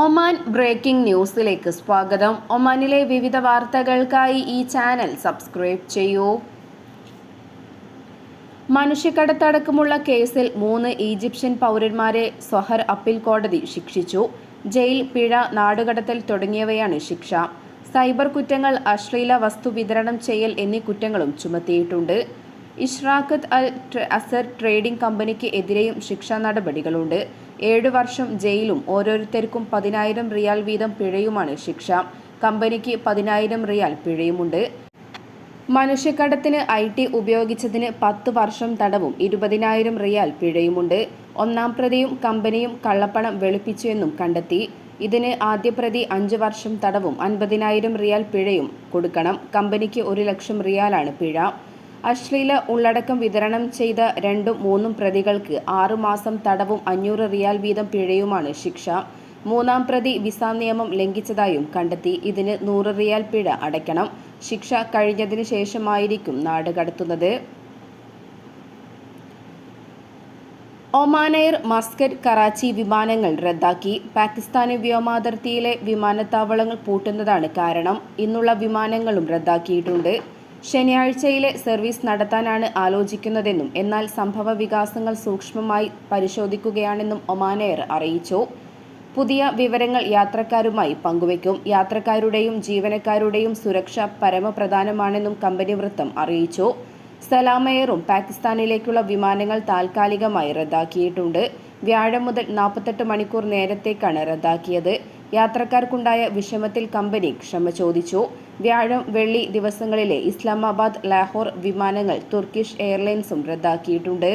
Oman breaking ന്യൂസിലേക്ക് സ്വാഗതം. ഒമാനിലെ വിവിധ വാർത്തകൾക്കായി ഈ ചാനൽ സബ്സ്ക്രൈബ് ചെയ്യൂ. മനുഷ്യക്കടത്തടക്കമുള്ള കേസിൽ മൂന്ന് ഈജിപ്ഷ്യൻ പൗരന്മാരെ സൊഹർ അപ്പീൽ കോടതി ശിക്ഷിച്ചു. ജയിൽ പിഴ നാടുകടത്തൽ തുടങ്ങിയവയാണ് ശിക്ഷ. സൈബർ കുറ്റങ്ങൾ അശ്ലീല വസ്തു വിതരണം ചെയ്യൽ എന്നീ കുറ്റങ്ങളും ചുമത്തിയിട്ടുണ്ട്. ഇഷ്റാഖത്ത് അൽ അസർ ട്രേഡിംഗ് കമ്പനിക്ക് എതിരെയും ശിക്ഷാ നടപടികളുണ്ട്. ഏഴു വർഷം ജയിലും ഓരോരുത്തർക്കും പതിനായിരം റിയാൽ വീതം പിഴയുമാണ് ശിക്ഷ. കമ്പനിക്ക് പതിനായിരം റിയാൽ പിഴയുമുണ്ട്. മനുഷ്യക്കടത്തിന് ഐ ടി ഉപയോഗിച്ചതിന് പത്ത് വർഷം തടവും ഇരുപതിനായിരം റിയാൽ പിഴയുമുണ്ട്. ഒന്നാം പ്രതിയും കമ്പനിയും കള്ളപ്പണം വെളുപ്പിച്ചുവെന്നും കണ്ടെത്തി. ഇതിന് ആദ്യ പ്രതി അഞ്ച് വർഷം തടവും അൻപതിനായിരം റിയാൽ പിഴയും കൊടുക്കണം. കമ്പനിക്ക് ഒരു ലക്ഷം റിയാലാണ് പിഴ. അശ്ലീല ഉള്ളടക്കം വിതരണം ചെയ്ത രണ്ടും മൂന്നും പ്രതികൾക്ക് ആറുമാസം തടവും അഞ്ഞൂറ് റിയാൽ വീതം പിഴയുമാണ് ശിക്ഷ. മൂന്നാം പ്രതി വിസ നിയമം ലംഘിച്ചതായും കണ്ടെത്തി. ഇതിന് നൂറ് റിയാൽ പിഴ അടയ്ക്കണം. ശിക്ഷ കഴിഞ്ഞതിന് ശേഷമായിരിക്കും നാട് കടത്തുന്നത്. ഒമാൻ എയർ മസ്കറ്റ് കറാച്ചി വിമാനങ്ങൾ റദ്ദാക്കി. പാകിസ്ഥാന് വ്യോമാതിർത്തിയിലെ വിമാനത്താവളങ്ങൾ പൂട്ടുന്നതാണ് കാരണം. ഇന്നുള്ള വിമാനങ്ങളും റദ്ദാക്കിയിട്ടുണ്ട്. ശനിയാഴ്ചയിലെ സർവീസ് നടത്താനാണ് ആലോചിക്കുന്നതെന്നും എന്നാൽ സംഭവ വികാസങ്ങൾ സൂക്ഷ്മമായി പരിശോധിക്കുകയാണെന്നും ഒമാൻ എയർ അറിയിച്ചു. പുതിയ വിവരങ്ങൾ യാത്രക്കാരുമായി പങ്കുവയ്ക്കും യാത്രക്കാരുടെയും ജീവനക്കാരുടെയും സുരക്ഷ പരമപ്രധാനമാണെന്നും കമ്പനി വൃത്തം അറിയിച്ചു. സലാം എയറും പാകിസ്ഥാനിലേക്കുള്ള വിമാനങ്ങൾ താൽക്കാലികമായി റദ്ദാക്കിയിട്ടുണ്ട്. വ്യാഴം മുതൽ നാൽപ്പത്തെട്ട് മണിക്കൂർ നേരത്തേക്കാണ് റദ്ദാക്കിയത്. യാത്രക്കാർക്കുണ്ടായ വിഷമത്തിൽ കമ്പനി ക്ഷമ ചോദിച്ചു. വ്യാഴം വെള്ളി ദിവസങ്ങളിലെ ഇസ്ലാമാബാദ് ലാഹോർ വിമാനങ്ങൾ തുർക്കിഷ് എയർലൈൻസും റദ്ദാക്കിയിട്ടുണ്ട്.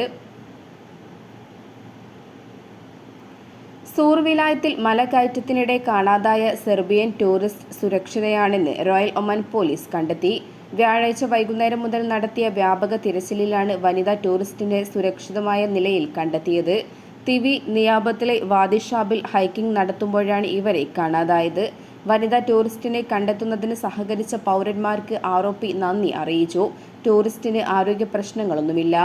സൂർ വിലായത്തിൽ മലകയറ്റത്തിനിടെ കാണാതായ സെർബിയൻ ടൂറിസ്റ്റ് സുരക്ഷിതയാണെന്ന് റോയൽ ഒമാൻ പോലീസ് കണ്ടെത്തി. വ്യാഴാഴ്ച വൈകുന്നേരം മുതൽ നടത്തിയ വ്യാപക തിരച്ചിലിലാണ് വനിതാ ടൂറിസ്റ്റിനെ സുരക്ഷിതമായ നിലയിൽ കണ്ടെത്തിയത്. തിവി നിയാബത്തിലെ വാദിഷാബിൽ ഹൈക്കിംഗ് നടത്തുമ്പോഴാണ് ഇവരെ കാണാതായത്. വനിതാ ടൂറിസ്റ്റിനെ കണ്ടെത്തുന്നതിന് സഹകരിച്ച പൗരന്മാർക്ക് ആരോപി നന്ദി അറിയിച്ചു. ടൂറിസ്റ്റിന് ആരോഗ്യ പ്രശ്നങ്ങളൊന്നുമില്ല.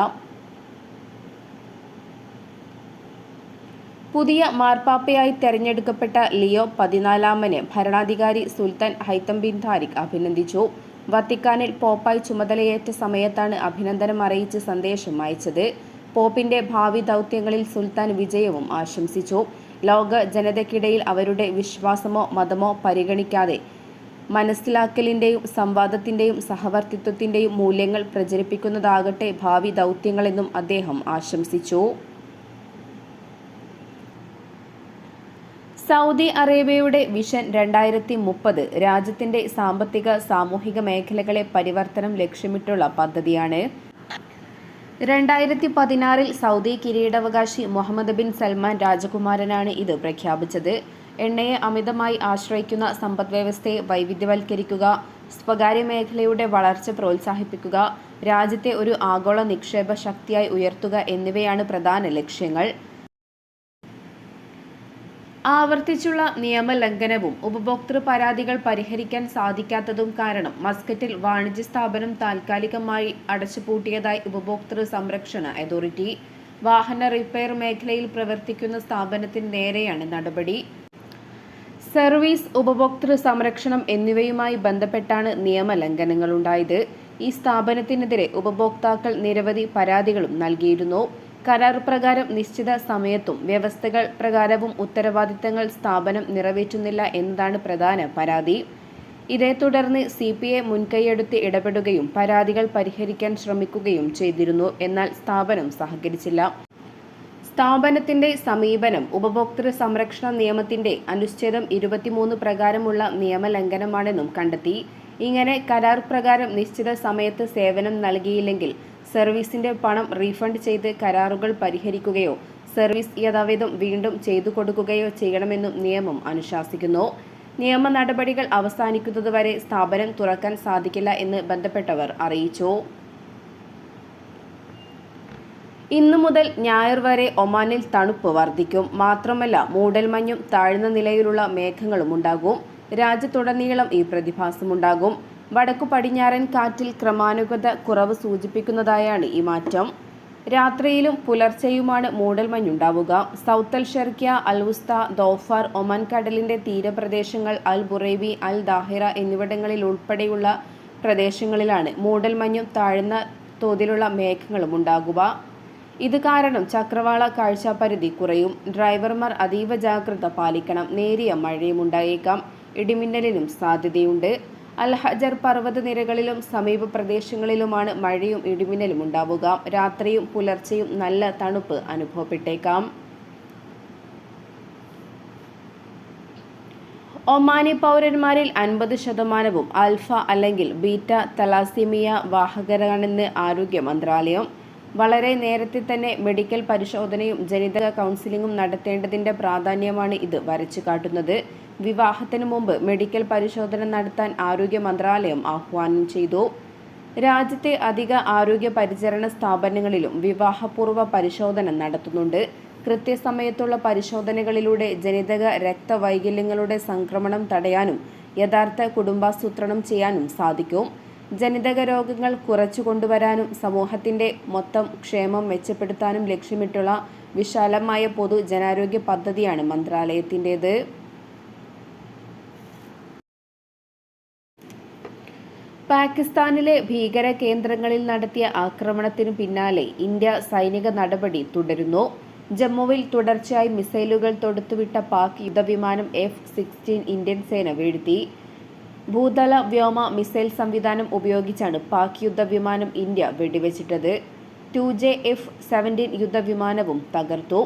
പുതിയ മാർപ്പാപ്പയായി തെരഞ്ഞെടുക്കപ്പെട്ട ലിയോ പതിനാലാമന് ഭരണാധികാരി സുൽത്താൻ ഹൈത്തം ബിൻ താരിഖ് അഭിനന്ദിച്ചു. വത്തിക്കാനിൽ പോപ്പായി ചുമതലയേറ്റ സമയത്താണ് അഭിനന്ദനം അറിയിച്ച് സന്ദേശം അയച്ചത്. പോപ്പിന്റെ ഭാവി ദൗത്യങ്ങളിൽ സുൽത്താൻ വിജയവും ആശംസിച്ചു. ലോക ജനതയ്ക്കിടയിൽ അവരുടെ വിശ്വാസമോ മതമോ പരിഗണിക്കാതെ മനസ്സിലാക്കലിന്റെയും സംവാദത്തിന്റെയും സഹവർത്തിത്വത്തിന്റെയും മൂല്യങ്ങൾ പ്രചരിപ്പിക്കുന്നതാകട്ടെ ഭാവി ദൗത്യങ്ങളെന്നും അദ്ദേഹം ആശംസിച്ചു. സൗദി അറേബ്യയുടെ വിഷൻ രണ്ടായിരത്തി മുപ്പത് രാജ്യത്തിന്റെ സാമ്പത്തിക സാമൂഹിക മേഖലകളെ പരിവർത്തനം ലക്ഷ്യമിട്ടുള്ള പദ്ധതിയാണ്. രണ്ടായിരത്തി പതിനാറിൽ സൗദി കിരീടാവകാശി മുഹമ്മദ് ബിൻ സൽമാൻ രാജകുമാരനാണ് ഇത് പ്രഖ്യാപിച്ചത്. എണ്ണയെ അമിതമായി ആശ്രയിക്കുന്ന സമ്പദ്വ്യവസ്ഥയെ വൈവിധ്യവൽക്കരിക്കുക സ്വകാര്യ മേഖലയുടെ വളർച്ച പ്രോത്സാഹിപ്പിക്കുക രാജ്യത്തെ ഒരു ആഗോള നിക്ഷേപ ശക്തിയായി ഉയർത്തുക എന്നിവയാണ് പ്രധാന ലക്ഷ്യങ്ങൾ. ആവർത്തിച്ചുള്ള നിയമലംഘനവും ഉപഭോക്തൃ പരാതികൾ പരിഹരിക്കാൻ സാധിക്കാത്തതും കാരണം മസ്കറ്റിൽ വാണിജ്യ സ്ഥാപനം താൽക്കാലികമായി അടച്ചുപൂട്ടിയതായി ഉപഭോക്തൃ സംരക്ഷണ അതോറിറ്റി. വാഹന റിപ്പയർ മേഖലയിൽ പ്രവർത്തിക്കുന്ന സ്ഥാപനത്തിന് നേരെയാണ് നടപടി. സർവീസ് ഉപഭോക്തൃ സംരക്ഷണം എന്നിവയുമായി ബന്ധപ്പെട്ടാണ് നിയമലംഘനങ്ങളുണ്ടായത്. ഈ സ്ഥാപനത്തിനെതിരെ ഉപഭോക്താക്കൾ നിരവധി പരാതികളും നൽകിയിരുന്നു. കരാർ പ്രകാരം നിശ്ചിത സമയത്തും വ്യവസ്ഥകൾ പ്രകാരവും ഉത്തരവാദിത്തങ്ങൾ സ്ഥാപനം നിറവേറ്റുന്നില്ല എന്നതാണ് പ്രധാന പരാതി. ഇതേ തുടർന്ന് സി പി ഐ മുൻകൈയെടുത്ത് ഇടപെടുകയും പരാതികൾ പരിഹരിക്കാൻ ശ്രമിക്കുകയും ചെയ്തിരുന്നു എന്നാൽ സ്ഥാപനം സഹകരിച്ചില്ല. സ്ഥാപനത്തിന്റെ സമീപനം ഉപഭോക്തൃ സംരക്ഷണ നിയമത്തിന്റെ അനുച്ഛേദം ഇരുപത്തിമൂന്ന് പ്രകാരമുള്ള നിയമലംഘനമാണെന്നും കണ്ടെത്തി. ഇങ്ങനെ കരാർ പ്രകാരം നിശ്ചിത സമയത്ത് സേവനം നൽകിയില്ലെങ്കിൽ സർവീസിന്റെ പണം റീഫണ്ട് ചെയ്ത് കരാറുകൾ പരിഹരിക്കുകയോ സർവീസ് യഥാവിധം വീണ്ടും ചെയ്തു കൊടുക്കുകയോ ചെയ്യണമെന്നും നിയമം അനുശാസിക്കുന്നു. നിയമ നടപടികൾ അവസാനിക്കുന്നതുവരെ സ്ഥാപനം തുറക്കാൻ സാധിക്കില്ല എന്ന് ബന്ധപ്പെട്ടവർ അറിയിച്ചു. ഇന്നു മുതൽ ഞായർ വരെ ഒമാനിൽ തണുപ്പ് വർദ്ധിക്കും. മാത്രമല്ല മൂടൽമഞ്ഞും താഴ്ന്ന നിലയിലുള്ള മേഘങ്ങളും ഉണ്ടാകും. രാജ്യത്തുടനീളം ഈ പ്രതിഭാസമുണ്ടാകും വടക്കു പടിഞ്ഞാറൻ കാറ്റിൽ ക്രമാനുഗത കുറവ് സൂചിപ്പിക്കുന്നതായാണ് ഈ മാറ്റം. രാത്രിയിലും പുലർച്ചെയുമാണ് മൂടൽമഞ്ഞുണ്ടാവുക South Al Sharqiya Al Wusta Dhofar Oman കടലിന്റെ തീരപ്രദേശങ്ങൾ അൽ ബുറൈബി അൽ ദാഹിറ എന്നിവിടങ്ങളിൽ ഉൾപ്പെടെയുള്ള പ്രദേശങ്ങളിലാണ് മൂടൽമഞ്ഞും താഴ്ന്ന തോതിലുള്ള മേഘങ്ങളും ഉണ്ടാകുക. ഇത് കാരണം ചക്രവാള കാഴ്ചാപരിധി കുറയും. ഡ്രൈവർമാർ അതീവ ജാഗ്രത പാലിക്കണം. നേരിയ മഴയും ഉണ്ടായേക്കാം. ഇടിമിന്നലിനും സാധ്യതയുണ്ട്. അൽ പർവതനിരകളിലും പർവത നിരകളിലും സമീപ പ്രദേശങ്ങളിലുമാണ് മഴയും ഇടിമിന്നലും ഉണ്ടാവുക. രാത്രിയും പുലർച്ചെയും നല്ല തണുപ്പ് അനുഭവപ്പെട്ടേക്കാം. ഒമാനി പൗരന്മാരിൽ അൻപത് ശതമാനവും ആൽഫ അല്ലെങ്കിൽ ബീറ്റ തലാസിമിയ വാഹകരാണെന്ന് ആരോഗ്യ മന്ത്രാലയം വളരെ നേരത്തെ തന്നെ മെഡിക്കൽ പരിശോധനയും ജനിതക കൗൺസിലിംഗും നടത്തേണ്ടതിന്റെ പ്രാധാന്യമാണ് ഇത് വരച്ചു കാട്ടുന്നത്. വിവാഹത്തിനു മുമ്പ് മെഡിക്കൽ പരിശോധന നടത്താൻ ആരോഗ്യ മന്ത്രാലയം ആഹ്വാനം ചെയ്തു. രാജ്യത്തെ അധിക ആരോഗ്യ പരിചരണ സ്ഥാപനങ്ങളിലും വിവാഹപൂർവ പരിശോധന നടത്തുന്നുണ്ട്. കൃത്യസമയത്തുള്ള പരിശോധനകളിലൂടെ ജനിതക രക്തവൈകല്യങ്ങളുടെ സംക്രമണം തടയാനും യഥാർത്ഥ കുടുംബാസൂത്രണം ചെയ്യാനും സാധിക്കും. ജനിതക രോഗങ്ങൾ കുറച്ചു കൊണ്ടുവരാനും സമൂഹത്തിന്റെ മൊത്തം ക്ഷേമം മെച്ചപ്പെടുത്താനും ലക്ഷ്യമിട്ടുള്ള വിശാലമായ പൊതു ജനാരോഗ്യ പദ്ധതിയാണ് മന്ത്രാലയത്തിന്റെത്. പാകിസ്ഥാനിലെ ഭീകര കേന്ദ്രങ്ങളിൽ നടത്തിയ ആക്രമണത്തിനു പിന്നാലെ ഇന്ത്യ സൈനിക നടപടി തുടരുന്നു. ജമ്മുവിൽ തുടർച്ചയായി മിസൈലുകൾ തൊടുത്തുവിട്ട പാക് യുദ്ധവിമാനം എഫ് സിക്സ്റ്റീൻ ഇന്ത്യൻ സേന വീഴ്ത്തി. ഭൂതല വ്യോമ മിസൈൽ സംവിധാനം ഉപയോഗിച്ചാണ് പാക് യുദ്ധവിമാനം ഇന്ത്യ വെടിവെച്ചിട്ടത്. ടു ജെ എഫ് സെവന്റീൻ യുദ്ധവിമാനവും തകർത്തു.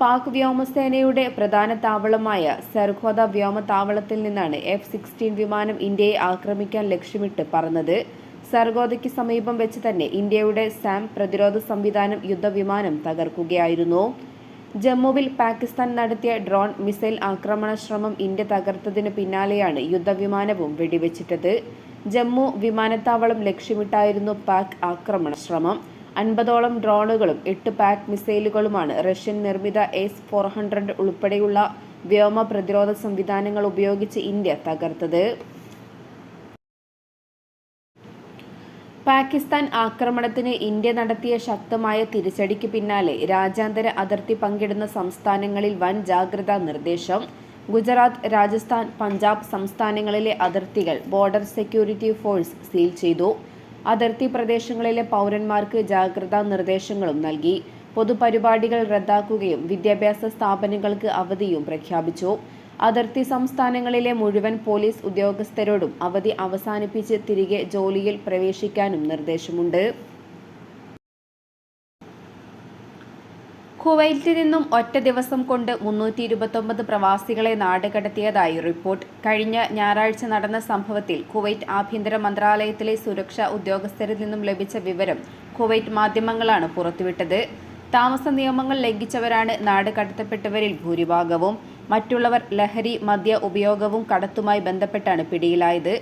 പാക് വ്യോമസേനയുടെ പ്രധാന താവളമായ സർഖോദ വ്യോമതാവളത്തിൽ നിന്നാണ് എഫ് സിക്സ്റ്റീൻ വിമാനം ഇന്ത്യയെ ആക്രമിക്കാൻ ലക്ഷ്യമിട്ട് പറന്നത്. സർഗോദയ്ക്ക് സമീപം വെച്ച് തന്നെ ഇന്ത്യയുടെ സാം പ്രതിരോധ സംവിധാനം യുദ്ധവിമാനം തകർക്കുകയായിരുന്നു. ജമ്മുവിൽ പാകിസ്ഥാൻ നടത്തിയ ഡ്രോൺ മിസൈൽ ആക്രമണ ശ്രമം ഇന്ത്യ തകർത്തതിന് പിന്നാലെയാണ് യുദ്ധവിമാനവും വെടിവെച്ചിട്ടത്. ജമ്മു വിമാനത്താവളം ലക്ഷ്യമിട്ടായിരുന്നു പാക് ആക്രമണ ശ്രമം അൻപതോളം ഡ്രോണുകളും എട്ട് പാക് മിസൈലുകളുമാണ് റഷ്യൻ നിർമ്മിത എസ് ഫോർ ഹൺഡ്രഡ് ഉൾപ്പെടെയുള്ള വ്യോമ പ്രതിരോധ സംവിധാനങ്ങൾ ഉപയോഗിച്ച് ഇന്ത്യ തകർത്തത്. പാകിസ്ഥാൻ ആക്രമണത്തിന് ഇന്ത്യ നടത്തിയ ശക്തമായ തിരിച്ചടിക്ക് പിന്നാലെ രാജ്യാന്തര അതിർത്തി പങ്കിടുന്ന സംസ്ഥാനങ്ങളിൽ വൻ ജാഗ്രതാ നിർദ്ദേശം. ഗുജറാത്ത് രാജസ്ഥാൻ പഞ്ചാബ് സംസ്ഥാനങ്ങളിലെ അതിർത്തികൾ ബോർഡർ സെക്യൂരിറ്റി ഫോഴ്സ് സീൽ ചെയ്തു. അതിർത്തി പ്രദേശങ്ങളിലെ പൗരന്മാർക്ക് ജാഗ്രതാ നിർദ്ദേശങ്ങളും നൽകി. പൊതുപരിപാടികൾ റദ്ദാക്കുകയും വിദ്യാഭ്യാസ സ്ഥാപനങ്ങൾക്ക് അവധിയും പ്രഖ്യാപിച്ചു. അതിർത്തി സംസ്ഥാനങ്ങളിലെ മുഴുവൻ പോലീസ് ഉദ്യോഗസ്ഥരോടും അവധി അവസാനിപ്പിച്ച് തിരികെ ജോലിയിൽ പ്രവേശിക്കാനും നിർദ്ദേശമുണ്ട്. കുവൈറ്റിൽ നിന്നും ഒറ്റ ദിവസം കൊണ്ട് മുന്നൂറ്റി ഇരുപത്തൊമ്പത് പ്രവാസികളെ നാടുകടത്തിയതായി റിപ്പോർട്ട്. കഴിഞ്ഞ ഞായറാഴ്ച നടന്ന സംഭവത്തിൽ കുവൈറ്റ് ആഭ്യന്തര മന്ത്രാലയത്തിലെ സുരക്ഷാ ഉദ്യോഗസ്ഥരിൽ നിന്നും ലഭിച്ച വിവരം കുവൈറ്റ് മാധ്യമങ്ങളാണ് പുറത്തുവിട്ടത്. താമസ നിയമങ്ങൾ ലംഘിച്ചവരാണ് നാട് കടത്തപ്പെട്ടവരിൽ ഭൂരിഭാഗവും. മറ്റുള്ളവർ ലഹരി മദ്യ ഉപയോഗവും കടത്തുമായി ബന്ധപ്പെട്ടാണ് പിടിയിലായത്.